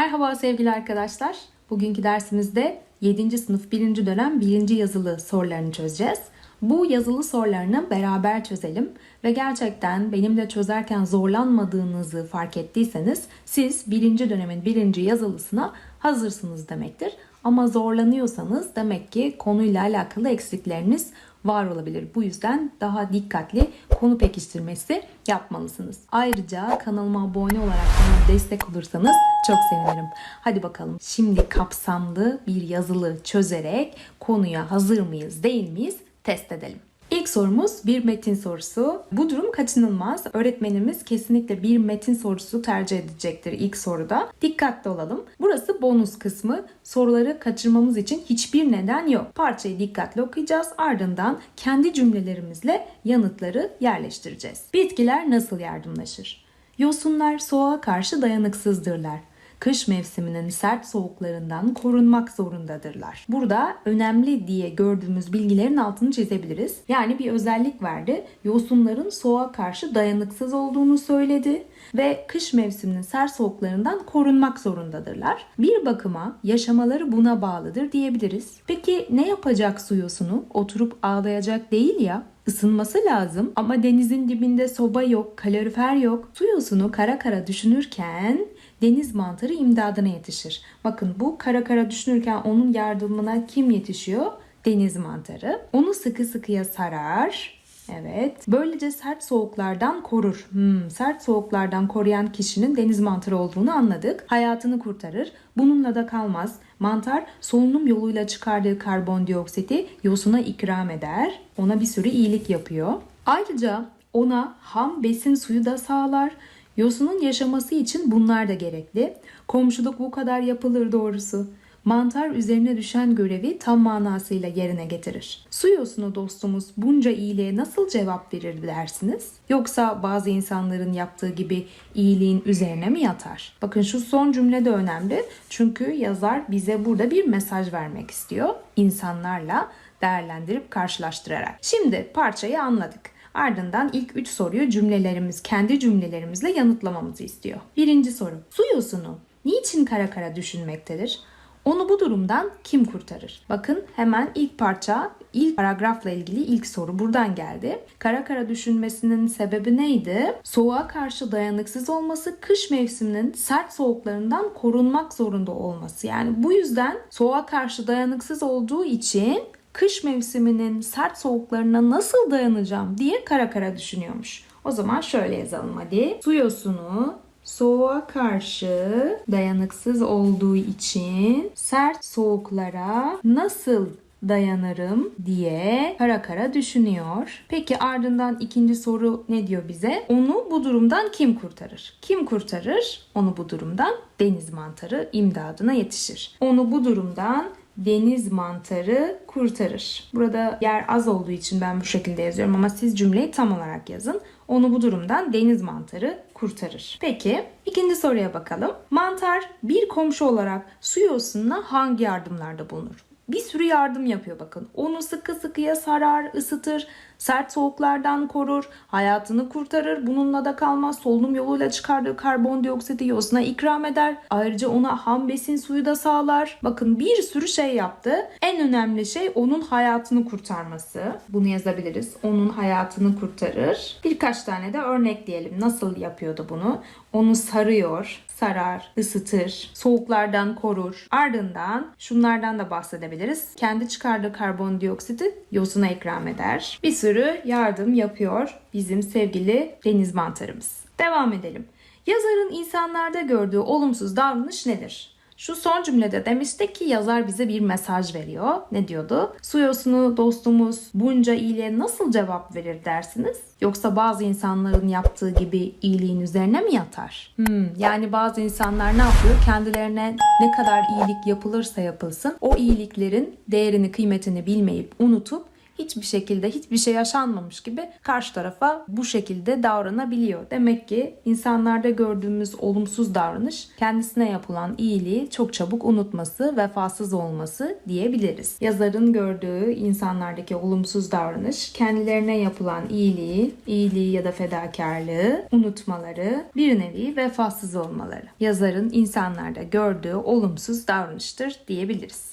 Merhaba sevgili arkadaşlar. Bugünkü dersimizde 7. sınıf 1. dönem 1. yazılı sorularını çözeceğiz. Bu yazılı sorularını beraber çözelim ve gerçekten benim de çözerken zorlanmadığınızı fark ettiyseniz siz 1. dönemin 1. yazılısına hazırsınız demektir. Ama zorlanıyorsanız demek ki konuyla alakalı eksikleriniz var olabilir. Bu yüzden daha dikkatli konu pekiştirmesi yapmalısınız. Ayrıca kanalıma abone olarak bana destek olursanız çok sevinirim. Hadi bakalım şimdi kapsamlı bir yazılı çözerek konuya hazır mıyız değil miyiz test edelim. İlk sorumuz bir metin sorusu. Bu durum kaçınılmaz. Öğretmenimiz kesinlikle bir metin sorusu tercih edecektir ilk soruda. Dikkatli olalım. Burası bonus kısmı. Soruları kaçırmamız için hiçbir neden yok. Parçayı dikkatli okuyacağız. Ardından kendi cümlelerimizle yanıtları yerleştireceğiz. Bitkiler nasıl yardımlaşır? Yosunlar soğuğa karşı dayanıksızdırlar kış mevsiminin sert soğuklarından korunmak zorundadırlar. Burada önemli diye gördüğümüz bilgilerin altını çizebiliriz. Yani bir özellik verdi. Yosunların soğuğa karşı dayanıksız olduğunu söyledi ve kış mevsiminin sert soğuklarından korunmak zorundadırlar. Bir bakıma yaşamaları buna bağlıdır diyebiliriz. Peki ne yapacak su yosunu? Oturup ağlayacak değil ya. Isınması lazım ama denizin dibinde soba yok, kalorifer yok. Su yosunu kara kara düşünürken deniz mantarı imdadına yetişir. Bakın bu kara kara düşünürken onun yardımına kim yetişiyor? Deniz mantarı. Onu sıkı sıkıya sarar. Evet. Böylece sert soğuklardan korur. Hmm, sert soğuklardan koruyan kişinin deniz mantarı olduğunu anladık. Hayatını kurtarır. Bununla da kalmaz. Mantar solunum yoluyla çıkardığı karbondioksiti yosuna ikram eder. Ona bir sürü iyilik yapıyor. Ayrıca ona ham besin suyu da sağlar. Yosunun yaşaması için bunlar da gerekli. Komşuluk bu kadar yapılır doğrusu. Mantar üzerine düşen görevi tam manasıyla yerine getirir. Su yosunu dostumuz bunca iyiliğe nasıl cevap verir dersiniz? Yoksa bazı insanların yaptığı gibi iyiliğin üzerine mi yatar? Bakın şu son cümle de önemli. Çünkü yazar bize burada bir mesaj vermek istiyor. İnsanlarla değerlendirip karşılaştırarak. Şimdi parçayı anladık. Ardından ilk 3 soruyu cümlelerimiz, kendi cümlelerimizle yanıtlamamızı istiyor. Birinci soru. Su yosunu niçin kara kara düşünmektedir? Onu bu durumdan kim kurtarır? Bakın hemen ilk parça, ilk paragrafla ilgili ilk soru buradan geldi. Kara kara düşünmesinin sebebi neydi? Soğuğa karşı dayanıksız olması, kış mevsiminin sert soğuklarından korunmak zorunda olması. Yani bu yüzden soğuğa karşı dayanıksız olduğu için kış mevsiminin sert soğuklarına nasıl dayanacağım diye kara kara düşünüyormuş. O zaman şöyle yazalım hadi. Su yosunu soğuğa karşı dayanıksız olduğu için sert soğuklara nasıl dayanırım diye kara kara düşünüyor. Peki ardından ikinci soru ne diyor bize? Onu bu durumdan kim kurtarır? Kim kurtarır? Onu bu durumdan deniz mantarı imdadına yetişir. Onu bu durumdan deniz mantarı kurtarır. Burada yer az olduğu için ben bu şekilde yazıyorum ama siz cümleyi tam olarak yazın. Onu bu durumdan deniz mantarı kurtarır. Peki ikinci soruya bakalım. Mantar bir komşu olarak su yosununa hangi yardımlarda bulunur? Bir sürü yardım yapıyor bakın. Onu sıkı sıkıya sarar, ısıtır, sert soğuklardan korur, hayatını kurtarır. Bununla da kalmaz. Solunum yoluyla çıkardığı karbondioksiti yosuna ikram eder. Ayrıca ona ham besin suyu da sağlar. Bakın bir sürü şey yaptı. En önemli şey onun hayatını kurtarması. Bunu yazabiliriz. Onun hayatını kurtarır. Birkaç tane de örnek diyelim. Nasıl yapıyordu bunu? Onu sarıyor, sarar, ısıtır, soğuklardan korur. Ardından şunlardan da bahsedebiliriz. Kendi çıkardığı karbondioksiti yosuna ikram eder. Bir sürü yardım yapıyor bizim sevgili deniz mantarımız. Devam edelim. Yazarın insanlarda gördüğü olumsuz davranış nedir? Şu son cümlede demiştik ki yazar bize bir mesaj veriyor. Ne diyordu? Su yosunu dostumuz bunca iyiliğe nasıl cevap verir dersiniz? Yoksa bazı insanların yaptığı gibi iyiliğin üzerine mi yatar? Hmm, yani bazı insanlar ne yapıyor? Kendilerine ne kadar iyilik yapılırsa yapılsın o iyiliklerin değerini kıymetini bilmeyip unutup hiçbir şekilde hiçbir şey yaşanmamış gibi karşı tarafa bu şekilde davranabiliyor. Demek ki insanlarda gördüğümüz olumsuz davranış kendisine yapılan iyiliği çok çabuk unutması, vefasız olması diyebiliriz. Yazarın gördüğü insanlardaki olumsuz davranış kendilerine yapılan iyiliği, iyiliği ya da fedakarlığı unutmaları, bir nevi vefasız olmaları. Yazarın insanlarda gördüğü olumsuz davranıştır diyebiliriz.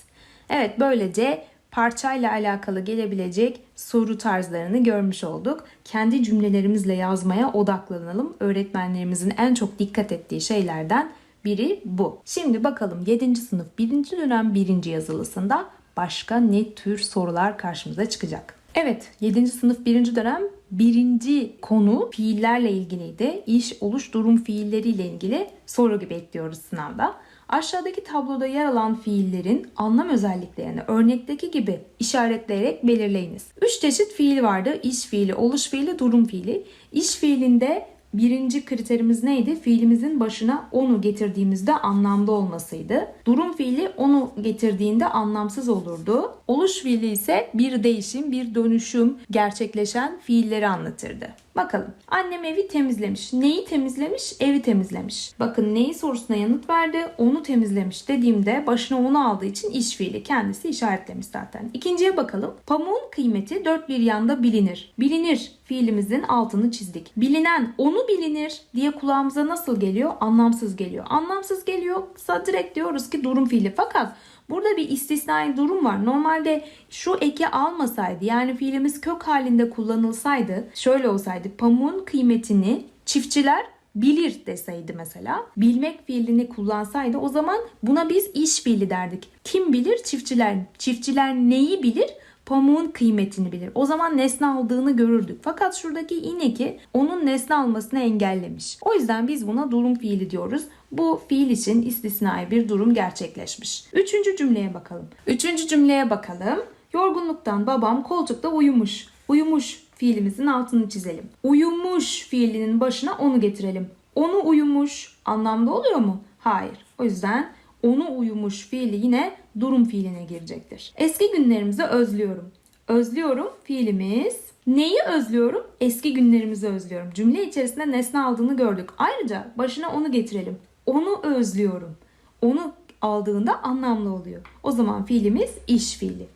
Evet böylece parçayla alakalı gelebilecek soru tarzlarını görmüş olduk. Kendi cümlelerimizle yazmaya odaklanalım. Öğretmenlerimizin en çok dikkat ettiği şeylerden biri bu. Şimdi bakalım 7. sınıf 1. dönem 1. yazılısında başka ne tür sorular karşımıza çıkacak? Evet 7. sınıf 1. dönem birinci konu fiillerle ilgiliydi. İş, oluş, durum fiilleriyle ilgili soru bekliyoruz sınavda. Aşağıdaki tabloda yer alan fiillerin anlam özelliklerini örnekteki gibi işaretleyerek belirleyiniz. Üç çeşit fiil vardı. İş fiili, oluş fiili, durum fiili. İş fiilinde birinci kriterimiz neydi? Fiilimizin başına onu getirdiğimizde anlamlı olmasıydı. Durum fiili onu getirdiğinde anlamsız olurdu. Oluş fiili ise bir değişim, bir dönüşüm gerçekleşen fiilleri anlatırdı. Bakalım. Annem evi temizlemiş. Neyi temizlemiş? Evi temizlemiş. Bakın neyi sorusuna yanıt verdi? Onu temizlemiş dediğimde başına onu aldığı için iş fiili kendisi işaretlemiş zaten. İkinciye bakalım. Pamuğun kıymeti dört bir yanda bilinir. Bilinir fiilimizin altını çizdik. Bilinen onu bilinir diye kulağımıza nasıl geliyor? Anlamsız geliyor. Anlamsız geliyorsa direkt diyoruz ki durum fiili. Fakat Burada bir istisnai durum var. Normalde şu eki almasaydı yani fiilimiz kök halinde kullanılsaydı şöyle olsaydı pamuğun kıymetini çiftçiler bilir deseydi mesela. Bilmek fiilini kullansaydı o zaman buna biz iş fiili derdik. Kim bilir? Çiftçiler. Çiftçiler neyi bilir? Pamuğun kıymetini bilir. O zaman nesne aldığını görürdük. Fakat şuradaki ineki onun nesne almasını engellemiş. O yüzden biz buna durum fiili diyoruz. Bu fiil için istisnai bir durum gerçekleşmiş. Üçüncü cümleye bakalım. Üçüncü cümleye bakalım. Yorgunluktan babam koltukta uyumuş. Uyumuş fiilimizin altını çizelim. Uyumuş fiilinin başına onu getirelim. Onu uyumuş anlamda oluyor mu? Hayır. O yüzden onu uyumuş fiili yine durum fiiline girecektir. Eski günlerimizi özlüyorum. Özlüyorum fiilimiz. Neyi özlüyorum? Eski günlerimizi özlüyorum. Cümle içerisinde nesne aldığını gördük. Ayrıca başına onu getirelim. Onu özlüyorum. Onu aldığında anlamlı oluyor. O zaman fiilimiz iş fiili.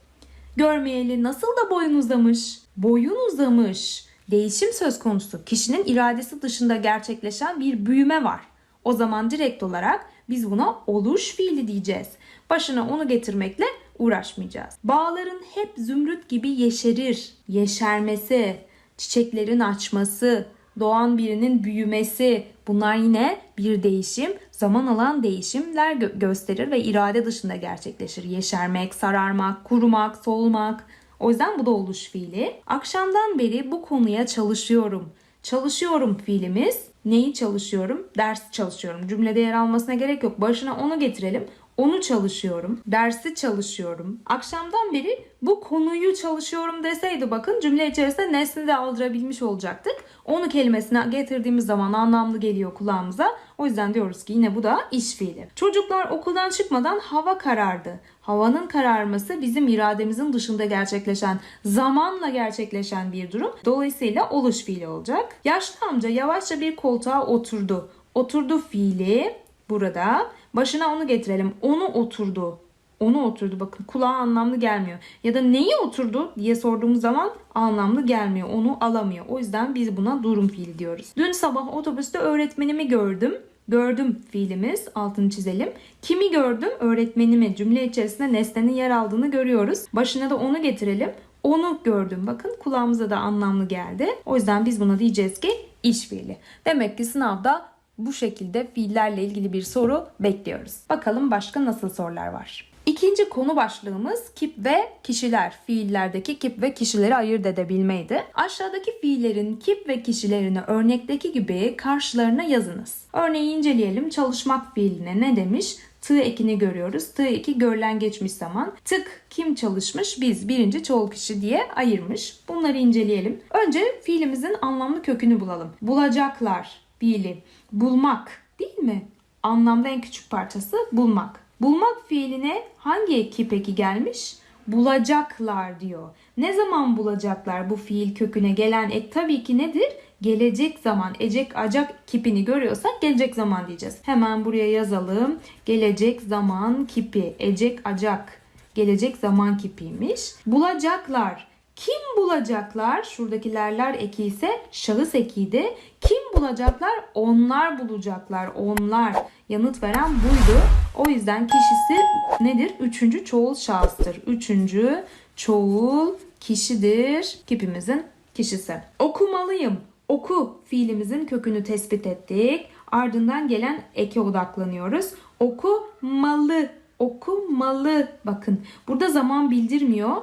Görmeyeli nasıl da boyun uzamış. Boyun uzamış. Değişim söz konusu. Kişinin iradesi dışında gerçekleşen bir büyüme var. O zaman direkt olarak biz buna oluş fiili diyeceğiz. Başına onu getirmekle uğraşmayacağız. Bağların hep zümrüt gibi yeşerir. Yeşermesi, çiçeklerin açması, doğan birinin büyümesi bunlar yine bir değişim, zaman alan değişimler gö- gösterir ve irade dışında gerçekleşir. Yeşermek, sararmak, kurumak, solmak. O yüzden bu da oluş fiili. Akşamdan beri bu konuya çalışıyorum. Çalışıyorum fiilimiz. Neyi çalışıyorum? Ders çalışıyorum. Cümlede yer almasına gerek yok. Başına onu getirelim. Onu çalışıyorum. Dersi çalışıyorum. Akşamdan beri bu konuyu çalışıyorum deseydi bakın cümle içerisinde nesni de aldırabilmiş olacaktık. Onu kelimesine getirdiğimiz zaman anlamlı geliyor kulağımıza. O yüzden diyoruz ki yine bu da iş fiili. Çocuklar okuldan çıkmadan hava karardı. Havanın kararması bizim irademizin dışında gerçekleşen, zamanla gerçekleşen bir durum. Dolayısıyla oluş fiili olacak. Yaşlı amca yavaşça bir koltuğa oturdu. Oturdu fiili burada. Başına onu getirelim. Onu oturdu. Onu oturdu. Bakın kulağa anlamlı gelmiyor. Ya da neyi oturdu diye sorduğumuz zaman anlamlı gelmiyor. Onu alamıyor. O yüzden biz buna durum fiili diyoruz. Dün sabah otobüste öğretmenimi gördüm. Gördüm fiilimiz altını çizelim. Kimi gördüm? Öğretmenimi. Cümle içerisinde nesnenin yer aldığını görüyoruz. Başına da onu getirelim. Onu gördüm. Bakın kulağımıza da anlamlı geldi. O yüzden biz buna diyeceğiz ki iş fiili. Demek ki sınavda bu şekilde fiillerle ilgili bir soru bekliyoruz. Bakalım başka nasıl sorular var. İkinci konu başlığımız kip ve kişiler. Fiillerdeki kip ve kişileri ayırt edebilmeydi. Aşağıdaki fiillerin kip ve kişilerini örnekteki gibi karşılarına yazınız. Örneği inceleyelim. Çalışmak fiiline ne demiş? Tığ ekini görüyoruz. Tığ eki görülen geçmiş zaman. Tık kim çalışmış? Biz birinci çoğul kişi diye ayırmış. Bunları inceleyelim. Önce fiilimizin anlamlı kökünü bulalım. Bulacaklar fiili. Bulmak değil mi? Anlamda en küçük parçası bulmak. Bulmak fiiline hangi eki peki gelmiş? Bulacaklar diyor. Ne zaman bulacaklar bu fiil köküne gelen ek tabii ki nedir? Gelecek zaman ecek acak kipini görüyorsak gelecek zaman diyeceğiz. Hemen buraya yazalım. Gelecek zaman kipi ecek acak gelecek zaman kipiymiş. Bulacaklar. Kim bulacaklar? Şuradakilerler eki ise şahıs ekiydi. Kim bulacaklar? Onlar bulacaklar. Onlar. Yanıt veren buydu. O yüzden kişisi nedir? Üçüncü çoğul şahıstır. Üçüncü çoğul kişidir. Kipimizin kişisi. Okumalıyım. Oku fiilimizin kökünü tespit ettik. Ardından gelen eke odaklanıyoruz. Okumalı. Okumalı. Bakın burada zaman bildirmiyor.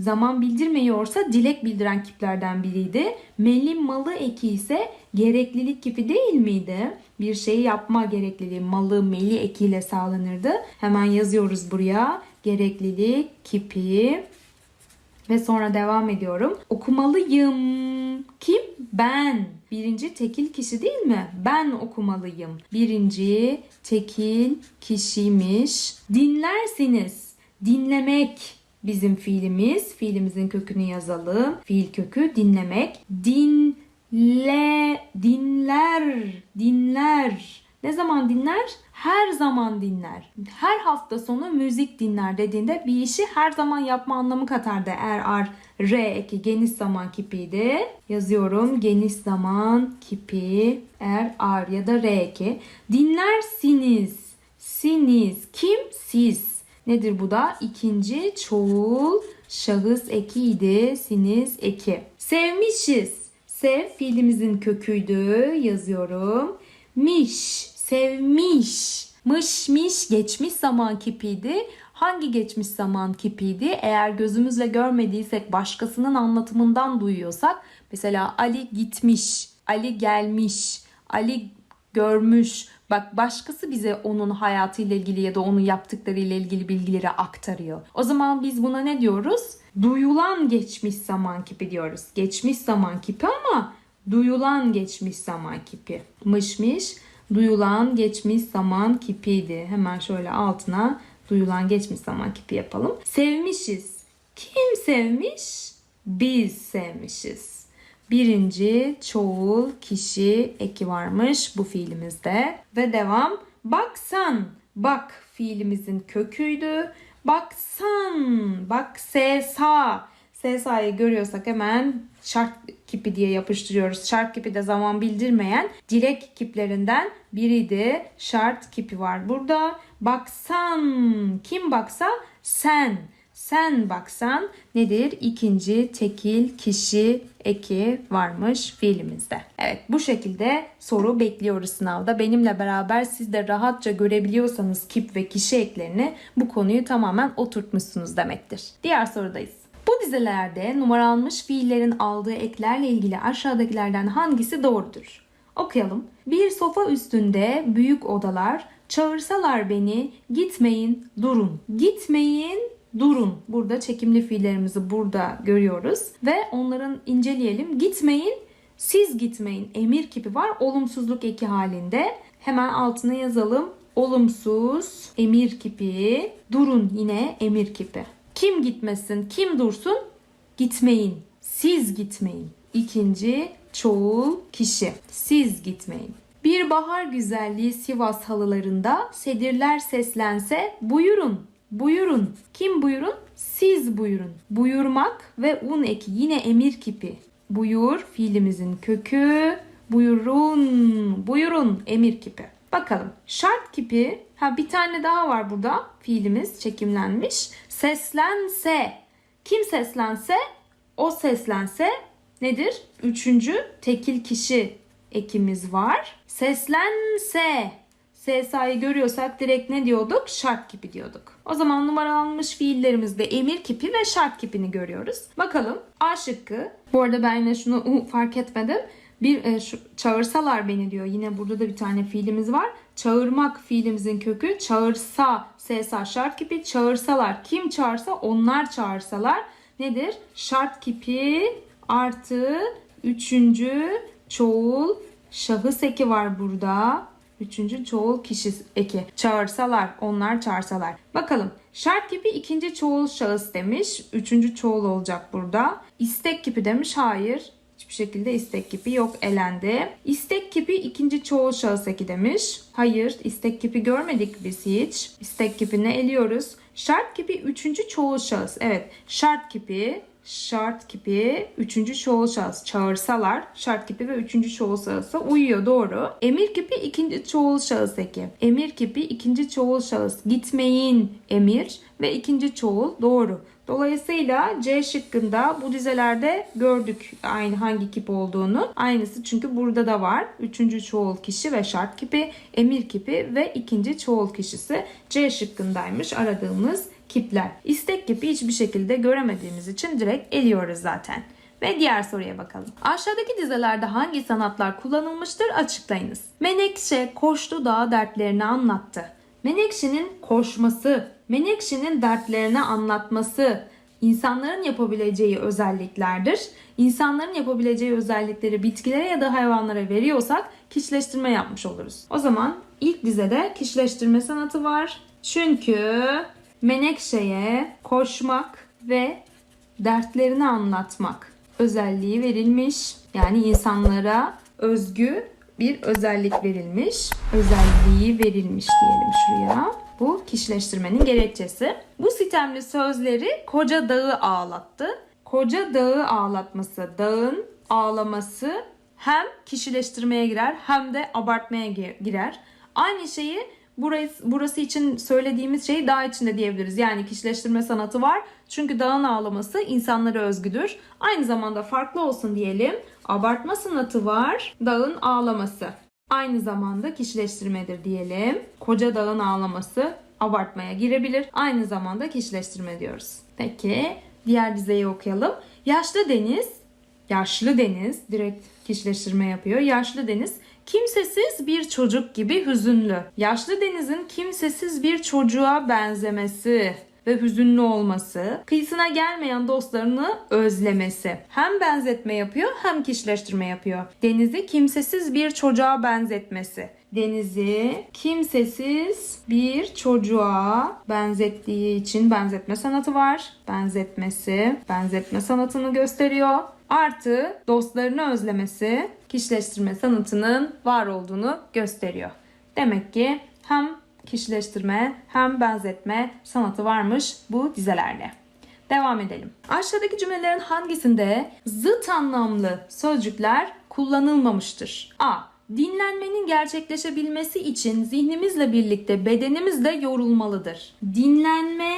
Zaman bildirmiyorsa dilek bildiren kiplerden biriydi. Meli malı eki ise gereklilik kipi değil miydi? Bir şeyi yapma gerekliliği malı meli ekiyle sağlanırdı. Hemen yazıyoruz buraya. Gereklilik kipi ve sonra devam ediyorum. Okumalıyım. Kim? Ben. Birinci tekil kişi değil mi? Ben okumalıyım. Birinci tekil kişiymiş. Dinlersiniz. Dinlemek bizim fiilimiz. Fiilimizin kökünü yazalım. Fiil kökü dinlemek. Dinle, dinler, dinler. Ne zaman dinler? Her zaman dinler. Her hafta sonu müzik dinler dediğinde bir işi her zaman yapma anlamı katardı. Er, ar, re eki geniş zaman kipiydi. Yazıyorum geniş zaman kipi er, ar ya da re eki. Dinlersiniz. Siniz. Kim? Siz. Nedir bu da? İkinci çoğul şahıs ekiydi. Siniz eki. Sevmişiz. Sev fiilimizin köküydü. Yazıyorum. Miş, sevmiş. Mış miş geçmiş zaman kipiydi. Hangi geçmiş zaman kipiydi? Eğer gözümüzle görmediysek başkasının anlatımından duyuyorsak mesela Ali gitmiş, Ali gelmiş, Ali görmüş. Bak başkası bize onun hayatıyla ilgili ya da onun yaptıklarıyla ilgili bilgileri aktarıyor. O zaman biz buna ne diyoruz? Duyulan geçmiş zaman kipi diyoruz. Geçmiş zaman kipi ama duyulan geçmiş zaman kipi. Mışmış duyulan geçmiş zaman kipiydi. Hemen şöyle altına duyulan geçmiş zaman kipi yapalım. Sevmişiz. Kim sevmiş? Biz sevmişiz. Birinci çoğul kişi eki varmış bu fiilimizde. Ve devam. Baksan. Bak fiilimizin köküydü. Baksan. Bak sesa. Sesa'yı görüyorsak hemen şart kipi diye yapıştırıyoruz. Şart kipi de zaman bildirmeyen dilek kiplerinden biriydi. Şart kipi var burada. Baksan. Kim baksa sen. Sen baksan nedir? İkinci tekil kişi eki varmış fiilimizde. Evet bu şekilde soru bekliyoruz sınavda. Benimle beraber siz de rahatça görebiliyorsanız kip ve kişi eklerini bu konuyu tamamen oturtmuşsunuz demektir. Diğer sorudayız. Bu dizelerde numaralanmış fiillerin aldığı eklerle ilgili aşağıdakilerden hangisi doğrudur? Okuyalım. Bir sofa üstünde büyük odalar, çağırsalar beni, gitmeyin, durun. Gitmeyin, durun. Burada çekimli fiillerimizi burada görüyoruz ve onların inceleyelim. Gitmeyin, siz gitmeyin. Emir kipi var. Olumsuzluk eki halinde. Hemen altına yazalım. Olumsuz emir kipi. Durun yine emir kipi. Kim gitmesin, kim dursun? Gitmeyin. Siz gitmeyin. İkinci çoğul kişi. Siz gitmeyin. Bir bahar güzelliği Sivas halılarında sedirler seslense buyurun, buyurun. Kim buyurun? Siz buyurun. Buyurmak ve un eki yine emir kipi. Buyur fiilimizin kökü. Buyurun, buyurun emir kipi. Bakalım. Şart kipi. Ha bir tane daha var burada. Fiilimiz çekimlenmiş. Seslense. Kim seslense o seslense nedir? Üçüncü tekil kişi ekimiz var. Seslense. SSA'yı görüyorsak direkt ne diyorduk? Şart kipi diyorduk. O zaman numaralanmış fiillerimizde emir kipi ve şart kipini görüyoruz. Bakalım A şıkkı. Bu arada ben yine şunu uh, fark etmedim. Bir e, şu, çağırsalar beni diyor. Yine burada da bir tane fiilimiz var. Çağırmak fiilimizin kökü. Çağırsa, SSA şart kipi. Çağırsalar. Kim çağırsa onlar çağırsalar. Nedir? Şart kipi artı üçüncü çoğul şahıs eki var burada. Üçüncü çoğul kişi eki. Çağırsalar, onlar çağırsalar. Bakalım Şart kipi ikinci çoğul şahıs demiş. Üçüncü çoğul olacak burada. İstek kipi demiş. Hayır. Hiçbir şekilde istek kipi yok elendi. İstek kipi ikinci çoğul şahıs eki demiş. Hayır istek kipi görmedik biz hiç. İstek kipini eliyoruz. Şart kipi üçüncü çoğul şahıs. Evet şart kipi şart kipi üçüncü çoğul şahıs çağırsalar şart kipi ve üçüncü çoğul şahısa uyuyor doğru. Emir kipi ikinci çoğul şahıs eki. Emir kipi ikinci çoğul şahıs. Gitmeyin emir ve ikinci çoğul doğru. Dolayısıyla C şıkkında bu dizelerde gördük aynı hangi kip olduğunu. Aynısı çünkü burada da var. Üçüncü çoğul kişi ve şart kipi, emir kipi ve ikinci çoğul kişisi C şıkkındaymış aradığımız kipler. İstek kipi hiçbir şekilde göremediğimiz için direkt eliyoruz zaten. Ve diğer soruya bakalım. Aşağıdaki dizelerde hangi sanatlar kullanılmıştır açıklayınız. Menekşe koştu dağ dertlerini anlattı. Menekşe'nin koşması, Menekşe'nin dertlerini anlatması insanların yapabileceği özelliklerdir. İnsanların yapabileceği özellikleri bitkilere ya da hayvanlara veriyorsak kişileştirme yapmış oluruz. O zaman ilk dizede kişileştirme sanatı var. Çünkü Menekşe'ye koşmak ve dertlerini anlatmak özelliği verilmiş. Yani insanlara özgü bir özellik verilmiş. Özelliği verilmiş diyelim şuraya. Bu kişileştirmenin gerekçesi. Bu sitemli sözleri koca dağı ağlattı. Koca dağı ağlatması, dağın ağlaması hem kişileştirmeye girer hem de abartmaya girer. Aynı şeyi burası, burası için söylediğimiz şeyi dağ içinde diyebiliriz. Yani kişileştirme sanatı var. Çünkü dağın ağlaması insanlara özgüdür. Aynı zamanda farklı olsun diyelim. Abartma sanatı var. Dağın ağlaması. Aynı zamanda kişileştirmedir diyelim. Koca dağın ağlaması abartmaya girebilir. Aynı zamanda kişileştirme diyoruz. Peki diğer dizeyi okuyalım. Yaşlı deniz, yaşlı deniz direkt kişileştirme yapıyor. Yaşlı deniz kimsesiz bir çocuk gibi hüzünlü. Yaşlı denizin kimsesiz bir çocuğa benzemesi ve hüzünlü olması, kıyısına gelmeyen dostlarını özlemesi. Hem benzetme yapıyor hem kişileştirme yapıyor. Denizi kimsesiz bir çocuğa benzetmesi. Denizi kimsesiz bir çocuğa benzettiği için benzetme sanatı var. Benzetmesi, benzetme sanatını gösteriyor. Artı dostlarını özlemesi kişileştirme sanatının var olduğunu gösteriyor. Demek ki hem kişileştirme hem benzetme sanatı varmış bu dizelerde. Devam edelim. Aşağıdaki cümlelerin hangisinde zıt anlamlı sözcükler kullanılmamıştır? A. Dinlenmenin gerçekleşebilmesi için zihnimizle birlikte bedenimiz de yorulmalıdır. Dinlenme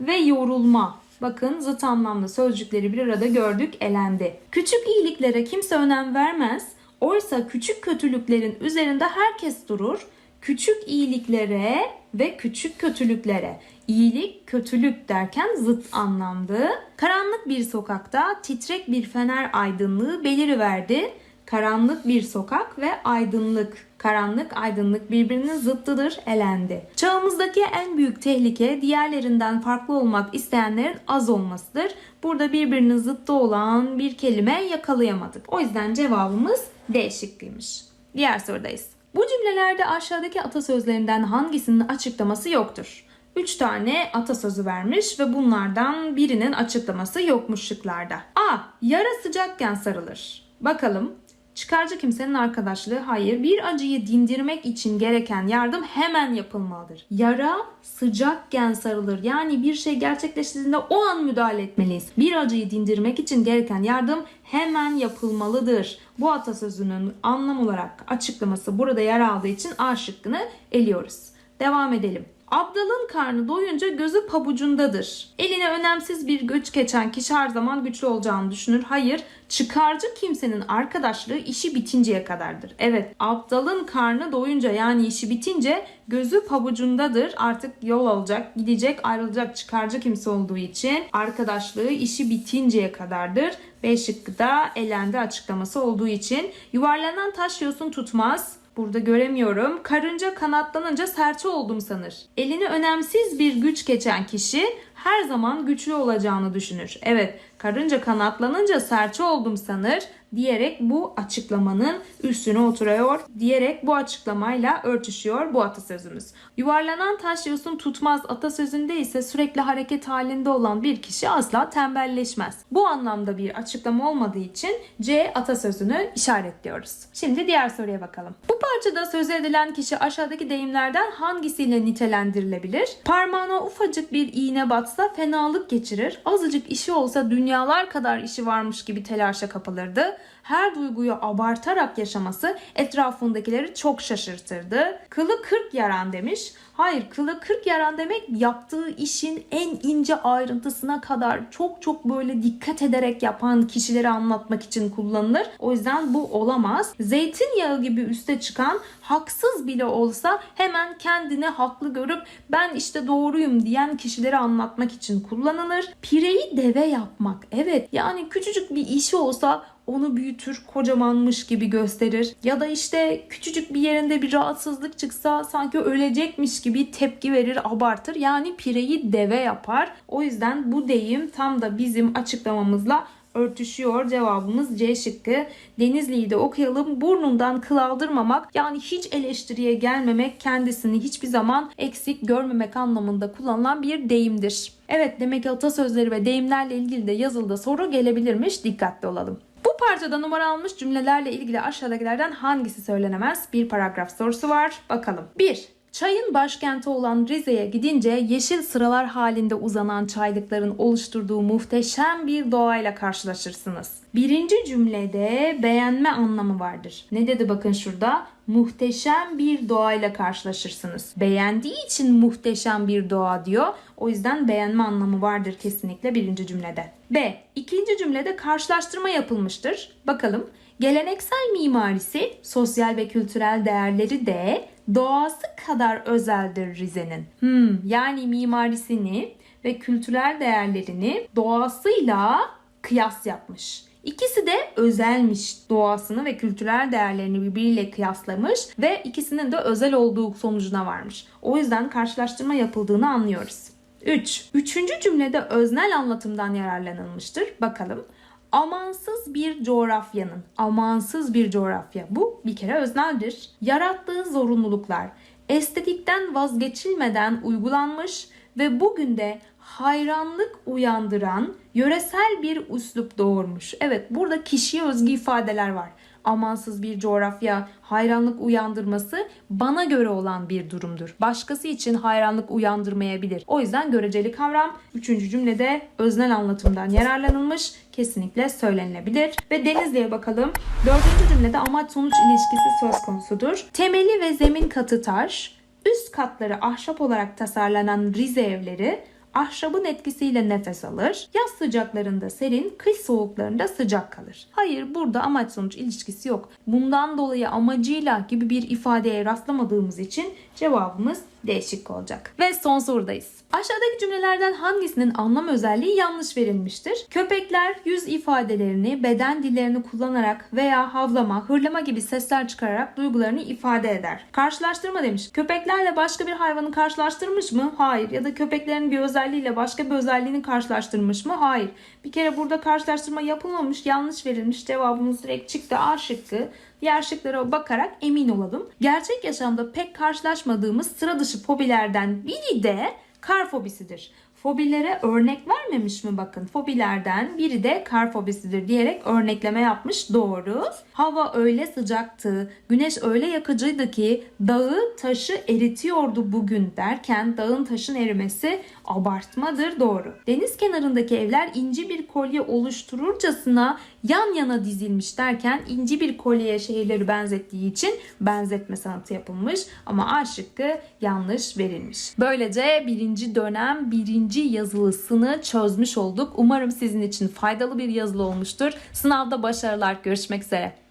ve yorulma. Bakın zıt anlamlı sözcükleri bir arada gördük elendi. Küçük iyiliklere kimse önem vermez. Oysa küçük kötülüklerin üzerinde herkes durur küçük iyiliklere ve küçük kötülüklere iyilik kötülük derken zıt anlamdı. Karanlık bir sokakta titrek bir fener aydınlığı beliriverdi. Karanlık bir sokak ve aydınlık. Karanlık, aydınlık birbirinin zıttıdır, elendi. Çağımızdaki en büyük tehlike diğerlerinden farklı olmak isteyenlerin az olmasıdır. Burada birbirinin zıttı olan bir kelime yakalayamadık. O yüzden cevabımız D şıkkıymış. Diğer sorudayız. Bu cümlelerde aşağıdaki atasözlerinden hangisinin açıklaması yoktur? 3 tane atasözü vermiş ve bunlardan birinin açıklaması yokmuş şıklarda. A. Yara sıcakken sarılır. Bakalım Çıkarcı kimsenin arkadaşlığı hayır. Bir acıyı dindirmek için gereken yardım hemen yapılmalıdır. Yara sıcakken sarılır. Yani bir şey gerçekleştiğinde o an müdahale etmeliyiz. Bir acıyı dindirmek için gereken yardım hemen yapılmalıdır. Bu atasözünün anlam olarak açıklaması burada yer aldığı için A şıkkını eliyoruz. Devam edelim. Abdalın karnı doyunca gözü pabucundadır. Eline önemsiz bir güç geçen kişi her zaman güçlü olacağını düşünür. Hayır, çıkarcı kimsenin arkadaşlığı işi bitinceye kadardır. Evet, abdalın karnı doyunca yani işi bitince gözü pabucundadır. Artık yol alacak, gidecek, ayrılacak çıkarcı kimse olduğu için arkadaşlığı işi bitinceye kadardır. B şıkkı da elendi açıklaması olduğu için yuvarlanan taş yosun tutmaz Burada göremiyorum. Karınca kanatlanınca serçe oldum sanır. Elini önemsiz bir güç geçen kişi her zaman güçlü olacağını düşünür. Evet, karınca kanatlanınca serçe oldum sanır. Diyerek bu açıklamanın üstüne oturuyor diyerek bu açıklamayla örtüşüyor bu atasözümüz. Yuvarlanan taş yosun tutmaz atasözünde ise sürekli hareket halinde olan bir kişi asla tembelleşmez. Bu anlamda bir açıklama olmadığı için C atasözünü işaretliyoruz. Şimdi diğer soruya bakalım. Bu parçada söz edilen kişi aşağıdaki deyimlerden hangisiyle nitelendirilebilir? Parmağına ufacık bir iğne batsa fenalık geçirir. Azıcık işi olsa dünyalar kadar işi varmış gibi telaşa kapılırdı. Her duyguyu abartarak yaşaması etrafındakileri çok şaşırtırdı. Kılı kırk yaran demiş. Hayır kılı kırk yaran demek yaptığı işin en ince ayrıntısına kadar çok çok böyle dikkat ederek yapan kişileri anlatmak için kullanılır. O yüzden bu olamaz. Zeytinyağı gibi üste çıkan haksız bile olsa hemen kendini haklı görüp ben işte doğruyum diyen kişileri anlatmak için kullanılır. Pireyi deve yapmak. Evet yani küçücük bir işi olsa onu büyütür, kocamanmış gibi gösterir. Ya da işte küçücük bir yerinde bir rahatsızlık çıksa sanki ölecekmiş gibi tepki verir, abartır. Yani pireyi deve yapar. O yüzden bu deyim tam da bizim açıklamamızla örtüşüyor. Cevabımız C şıkkı. Denizli'yi de okuyalım. Burnundan kıl aldırmamak yani hiç eleştiriye gelmemek, kendisini hiçbir zaman eksik görmemek anlamında kullanılan bir deyimdir. Evet demek ki atasözleri ve deyimlerle ilgili de yazılıda soru gelebilirmiş. Dikkatli olalım. Bu parçada numara almış cümlelerle ilgili aşağıdakilerden hangisi söylenemez? Bir paragraf sorusu var. Bakalım. 1. Çayın başkenti olan Rize'ye gidince yeşil sıralar halinde uzanan çaylıkların oluşturduğu muhteşem bir doğayla karşılaşırsınız. Birinci cümlede beğenme anlamı vardır. Ne dedi bakın şurada? Muhteşem bir doğayla karşılaşırsınız. Beğendiği için muhteşem bir doğa diyor. O yüzden beğenme anlamı vardır kesinlikle birinci cümlede. B. İkinci cümlede karşılaştırma yapılmıştır. Bakalım. Geleneksel mimarisi, sosyal ve kültürel değerleri de doğası kadar özeldir Rize'nin. Hmm, yani mimarisini ve kültürel değerlerini doğasıyla kıyas yapmış. İkisi de özelmiş. Doğasını ve kültürel değerlerini birbiriyle kıyaslamış ve ikisinin de özel olduğu sonucuna varmış. O yüzden karşılaştırma yapıldığını anlıyoruz. 3. Üçüncü cümlede öznel anlatımdan yararlanılmıştır. Bakalım. Amansız bir coğrafyanın, amansız bir coğrafya. Bu bir kere özneldir. Yarattığı zorunluluklar estetikten vazgeçilmeden uygulanmış ve bugün de hayranlık uyandıran yöresel bir üslup doğurmuş. Evet burada kişiye özgü ifadeler var. Amansız bir coğrafya, hayranlık uyandırması bana göre olan bir durumdur. Başkası için hayranlık uyandırmayabilir. O yüzden göreceli kavram 3. cümlede öznel anlatımdan yararlanılmış kesinlikle söylenilebilir. Ve Denizli'ye bakalım. 4. cümlede amaç sonuç ilişkisi söz konusudur. Temeli ve zemin katı taş, üst katları ahşap olarak tasarlanan Rize evleri ahşabın etkisiyle nefes alır. Yaz sıcaklarında serin, kış soğuklarında sıcak kalır. Hayır burada amaç sonuç ilişkisi yok. Bundan dolayı amacıyla gibi bir ifadeye rastlamadığımız için cevabımız değişik olacak. Ve son sorudayız. Aşağıdaki cümlelerden hangisinin anlam özelliği yanlış verilmiştir? Köpekler yüz ifadelerini, beden dillerini kullanarak veya havlama, hırlama gibi sesler çıkararak duygularını ifade eder. Karşılaştırma demiş. Köpeklerle başka bir hayvanı karşılaştırmış mı? Hayır. Ya da köpeklerin bir özelliğiyle başka bir özelliğini karşılaştırmış mı? Hayır. Bir kere burada karşılaştırma yapılmamış, yanlış verilmiş. Cevabımız direkt çıktı A şıkkı. Diğer şıklara bakarak emin olalım. Gerçek yaşamda pek karşılaşmadığımız sıra dışı fobilerden biri de kar fobisidir. Fobilere örnek vermemiş mi bakın? Fobilerden biri de kar fobisidir diyerek örnekleme yapmış. Doğru. Hava öyle sıcaktı, güneş öyle yakıcıydı ki dağı taşı eritiyordu bugün derken dağın taşın erimesi abartmadır. Doğru. Deniz kenarındaki evler inci bir kolye oluştururcasına yan yana dizilmiş derken inci bir kolyeye şehirleri benzettiği için benzetme sanatı yapılmış ama A şıkkı yanlış verilmiş. Böylece birinci dönem birinci yazılısını çözmüş olduk. Umarım sizin için faydalı bir yazılı olmuştur. Sınavda başarılar. Görüşmek üzere.